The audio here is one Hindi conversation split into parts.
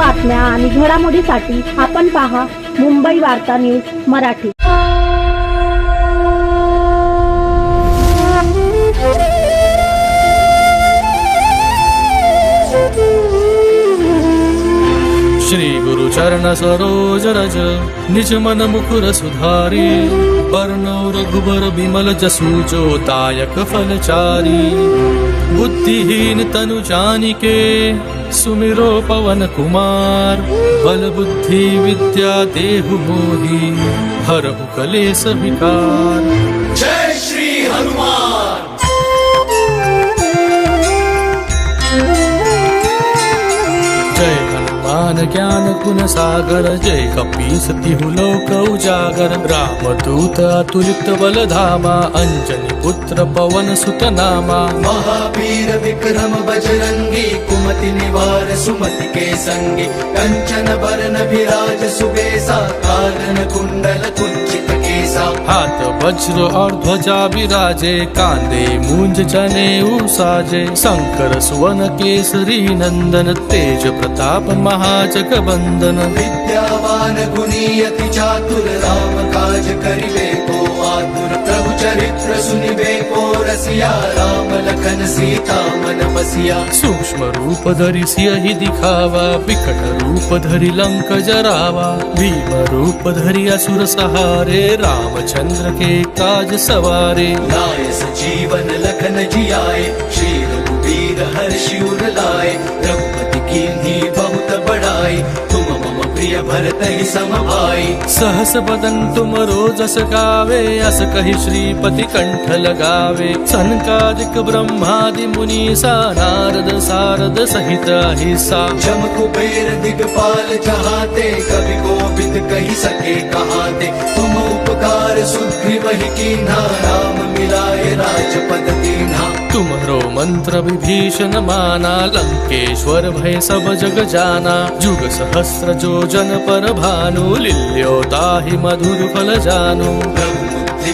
बातम्या आणि घडामोडीसाठी आपण पहा मुंबई वार्ता न्यूज़ मराठी. श्री गुरु चरण सरोज रज, निज मन मुकुर सुधारी रघुबर बिमल जसु जो दायक फलचारी, बुद्धिहीन तनु जानिके सुमिरो पवन कुमार बल बुद्धि विद्या देहु मोहि हरहु कलेश विकार। जय श्री ज्ञान गुण सागर जय कपी तिहु लोक उजागर। राम दूत अतुलित बल धामा अंजनी पुत्र पवन सुत नामा महावीर विक्रम बजरंगी कुमति निवार सुमति के संगी कंचन बरन विराज सुबेसा कानन कुंडल कुंचित के हाथ वज्र और ध्वजा विराजे कांदे मूंज जने साजे शंकर सुवन केसरी नंदन तेज प्रताप महाजगबंदन विद्यावान गुणी अति चातुर राम काज करिले को आतुर। चरित्र सुनिबे को रसिया राम लखन सीता मन बसिया। सूक्ष्म रूप धरि सियहि दिखावा विकट रूप धरि लंक जरावा। भीम रूप धरि असुर सहारे रामचंद्र के काज सवारे। लाय जीवन लखन जियाए श्री रघुवीर हर्षि उर लाए। रघुपति तुम मम प्रिय भरत ही सम सहस बदन तुम रोजस गावे, अस कही श्रीपति कंठ लगावे। सनकादिक ब्रह्मादि मुनि सा नारद सारद सहित अहिसा। जम कुबेर दिगपाल चहाते कभी गोविंद कही सके कहाते। तुम उपकार सुग्रीव कीन्हा राम मिलाए राजपद दीन्हा तुम्हरो मंत्र विभीषण माना लंकेश्वर भय सब जग जाना। जुग सहस्र जो जन पर भानु लिल्यो ताहि मधुर फल जानु।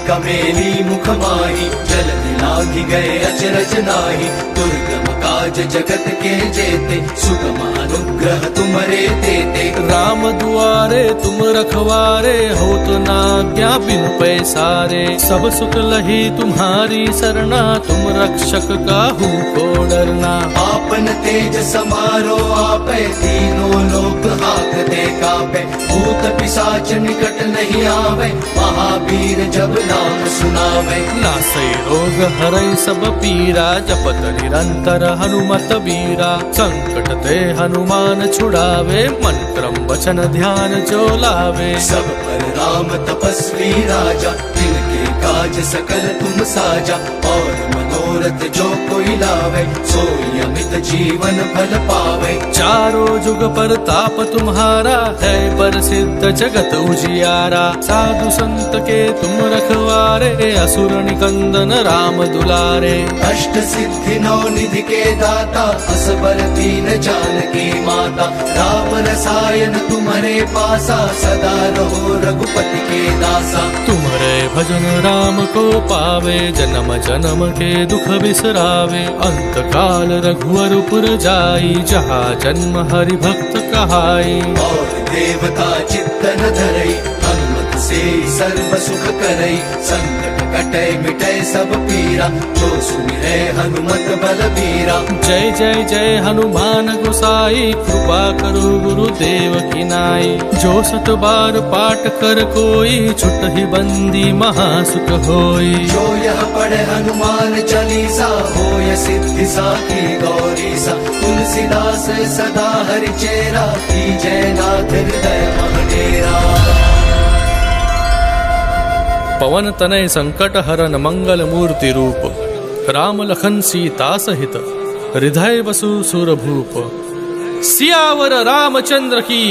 कमेली मुख माही जल दिलागी गए अचरज नाही। दुर्गम काज जगत के जेते सुगम अनुग्रह तुम्हारे देते। राम दुआरे, तुम रखवारे हो तो ना क्या बिन पैसारे? सब सुख लही तुम्हारी सरना, तुम रक्षक का हो को डरना। आपन तेज समारो आप तीनों लोग हाथ दे भूत पिशाच निकट नहीं आवे महावीर जब नाम सुनावे। नासे रोग हरै सब पीरा जपत निरंतर हनुमत वीरा। संकट ते हनुमान छुड़ावे मंत्रम वचन ध्यान चोलावे सब पर राम तपस्वी राजा काज सकल तुम साजा और मनोरथ जो कोई लावे सोई अमित जीवन फल पावे। चारों जुग पर ताप तुम्हारा है पर सिद्ध जगत उजियारा। साधु संत के तुम रखवारे असुर निकंदन राम दुलारे। अष्ट सिद्धि नौ निधि के दाता असबर दीन जानकी माता। राम रसायन तुम्हारे पासा सदा रहो रघुपति के दासा। तुम्हारे भजन राम को पावे, जन्म जन्म के दुख बिसरावे। अंत काल रघुवर पुर जाई, जहाँ जन्म हरि भक्त कहाई। और देवता चित्तन धरई से सर्व सुख करई संकट कटै मिटै सब पीरा। जो सुमिरै हनुमत बल बीरा जय जय जय हनुमान गोसाई कृपा करो गुरुदेव की नाई। जो सत बार पाठ कर कोई छुट ही बंदी महासुख होई। जो यह पढ़े हनुमान चालीसा होय सिद्धि साखी गौरी सा तुलसीदास सदा हरि चेरा की जय नाथ हृदय महडेरा। पवन तनय संकट हरन मंगल मूर्ति रूप राम लखन सीता सहित हृदय बसु सुरभूप सियावर रामचंद्र की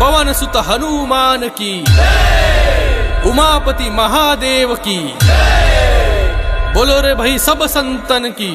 पवन सुत हनुमान की उमापति महादेव की बोलो रे भाई सब संतन की